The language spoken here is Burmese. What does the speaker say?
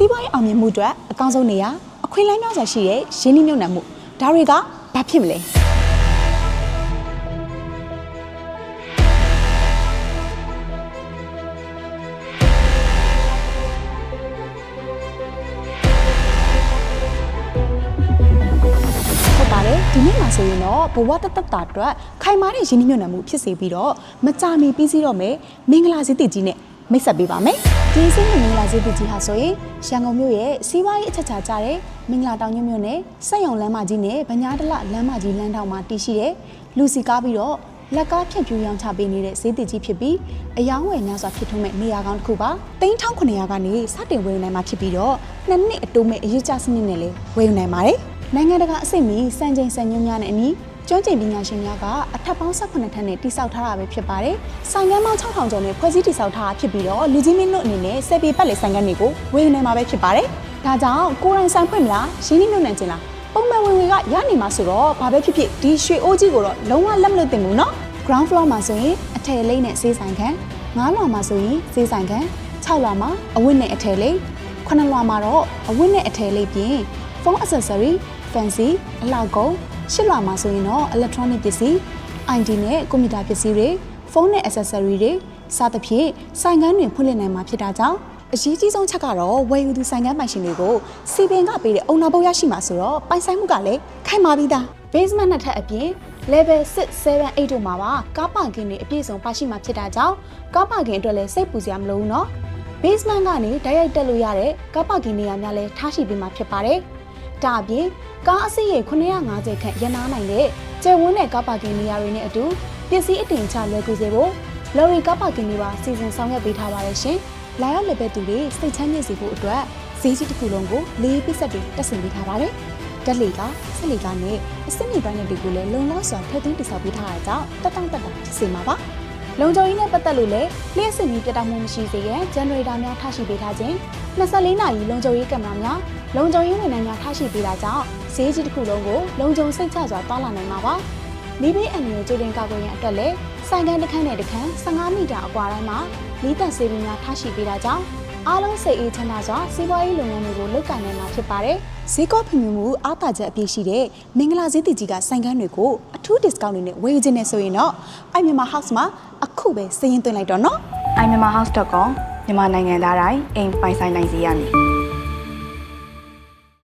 စီးပွားရေးအောင်မြင်မှုအတွက်အကောင်းဆုံးနေရာအခွင့်အလမ်းများစွာရှိတဲ့ရင်းနှီးမြှုပ်နှံမှုဒါတွေကဘာဖြစ်မလဲဟုတ်ပါတယ်ဒီနေ့မှာဆိုရင်တော့ဘဝတတတာအတွက်ခိုင်မာတဲ့ရင်းနှီးမြှုပ်နှံမှုဖြစ်စေပြီးတော့မကြမီပြီးစီးတော့မယ်မင်္ဂလာစည်းတည်ကြီးနဲ့ မိတ်ဆက်ပေးပါမယ်ဒီစင်းမင်္ဂလာစည်းတည်ကြီးဟာဆိုရင်ရန်ကုန်မြို့ရဲ့စီးပွားရေးအချက်ချာကြတဲ့မင်္ဂလာတောင်ညွန့်မြို့နယ်စက်ရုံလမ်းမကြီးနဲ့ဗညာတလလမ်းမကြီးလမ်းထောင်မှာတည်ရှိတဲ့လူစီကားပြီးတော့လက်ကားဖြန့်ဖြူးရောင်းချပေးနေတဲ့ဈေးတည်ကြီးဖြစ်ပြီးအယောင်းဝယ်များစွာဖြစ်ထွန်းမဲ့နေရာကောင်းတစ်ခုပါ3900ကနေစတင်ဝယ်ယူနိုင်မှာဖြစ်ပြီးတော့နှစ်နှစ်အတိုးမဲ့အရေးကြစနစ်နဲ့လည်းဝယ်ယူနိုင်ပါတယ်နိုင်ငံတကာအဆင့်မီစံချိန်စံညွှန်းများနဲ့အညီ ကျွမ်းကျင်ပညာရှင်များကအထက်ပေါင်း18ထပ်နဲ့တိစောက်ထားတာပဲဖြစ်ပါတယ်။ဆိုင်ကမ်းပေါင်း6000ကျော်နဲ့ဖွဲ့စည်းတိစောက်ထားတာဖြစ်ပြီးတော့လူကြီးမင်းတို့အနေနဲ့စေပေပတ်လေဆိုင်ကမ်းတွေကိုဝယ်ယူနိုင်မှာပဲဖြစ်ပါတယ်။ဒါကြောင့်ကိုယ်တိုင်ဆိုင်ဖွင့်မလားရင်းနှီးမြှုပ်နှံခြင်းလားပုံမှန်ဝင်ဝင်ကရနေမှာဆိုတော့ဘာပဲဖြစ်ဖြစ်ဒီရွှေအိုးကြီးကိုတော့လုံးဝလက်မလွတ်သင့်ဘူးနော်။ ground floor မှာဆိုရင်အထည်လိမ့်နဲ့ဆေးဆိုင်ခန်း၅လွှာမှာဆိုရင်ဆေးဆိုင်ခန်း6လွှာမှာအဝတ်နဲ့အထည်လိမ့်9လွှာမှာတော့အဝတ်နဲ့အထည်လိမ့်ပြင် phone accessory fancy အလောက်ကုန် ရှစ်လွှာမှာဆိုရင်တော့ electronic ပစ္စည်း ID နဲ့ကွန်ပျူတာပစ္စည်းတွေဖုန်းနဲ့ accessory တွေစသဖြင့်ဆိုင်ကန်းတွေဖွင့်လှစ်နိုင်မှာဖြစ်တာကြောင့်အရေးကြီးဆုံးချက်ကတော့ဝယ်ယူသူဆိုင်ကန်းပိုင်ရှင်တွေကိုစီပင်ကပေးတဲ့အုံနာပုတ်ရရှိမှာဆိုတော့ပိုင်ဆိုင်မှုကလည်းခိုင်မာပြီးသား basement နှစ်ထပ်အပြင် level 6 7 8တို့မှာပါကားပါကင်တွေအပြည့်စုံပါရှိမှာဖြစ်တာကြောင့်ကားပါကင်အတွက်လည်းစိတ်ပူစရာမလိုဘူးเนาะ basement ကနေတိုက်ရိုက်တက်လို့ရတဲ့ကားပါကင်နေရာများလည်းထားရှိပေးမှာဖြစ်ပါတယ်။ ဒါအပြင်ကားအစီးရေ950ခန့်ရန်နာနိုင်တဲ့ကျယ်ဝန်းတဲ့ကားပါကင်နေရာတွေနဲ့အတူပစ္စည်းအတင်ချလွယ်ကူစေဖို့လော်ရီကားပါကင်တွေပါစီစဉ်ဆောင်ရွက်ပေးထားပါတယ်ရှင်။လာရောက်လည်ပတ်သူတွေစိတ်ချမ်းမြေ့စေဖို့အတွက်ဈေးကြီးတစ်ခုလုံးကိုလေးပစ္စက်တွေတက်ဆင်ပေးထားပါတယ်။တက်လီကဆက်လီကနဲ့အစနစ်ပိုင်းတွေကိုလည်းလုံလောက်စွာထည့်သွင်းတည်ဆောက်ပေးထားတာကြောင့်တက်တောင့်တက်တာဖြစ်စေမှာပါ။လုံခြုံရေးနဲ့ပတ်သက်လို့လည်းလျှက်စစ်မီပြတ်တောက်မှုမရှိစေရန်ဂျန်နရေတာများထားရှိပေးထားခြင်း24နာရီလုံခြုံရေးကင်မရာများ လုံခြုံရေးဝန်ထမ်းများထားရှိပေးတာကြောင့်ဈေးကြီးတစ်ခုလုံးကိုလုံခြုံစိတ်ချစွာတောင်းလာနိုင်မှာပါမိဘေးအန်ရီကြိုတင်ကာကွယ်ရန်အတွက်လည်းဆိုင်ကန်းတစ်ခန်းနဲ့တစ်ခန်း15မီတာအကွာတိုင်းမှာလီးတန်ဆေးပင်များထားရှိပေးတာကြောင့်အားလုံးစိတ်အေးချမ်းသာစွာစီးပွားရေးလုပ်ငန်းတွေကိုလုပ်ကိုင်နိုင်မှာဖြစ်ပါတယ်ဈေးကောဖွံ့ဖြိုးမှုအားသာချက်အပြည့်ရှိတဲ့မင်္ဂလာဈေးတည်ကြီးကဆိုင်ကန်းတွေကိုအထူး discount တွေနဲ့ဝယ်ယူခြင်းနဲ့ဆိုရင်တော့အိုင်မြန်မာ house မှာအခုပဲစည်ရင်သွင်းလိုက်တော့နော် iMyanmarHouse.com မြန်မာနိုင်ငံသားတိုင်းအိမ်ပိုင်ဆိုင်နိုင်စေရမည်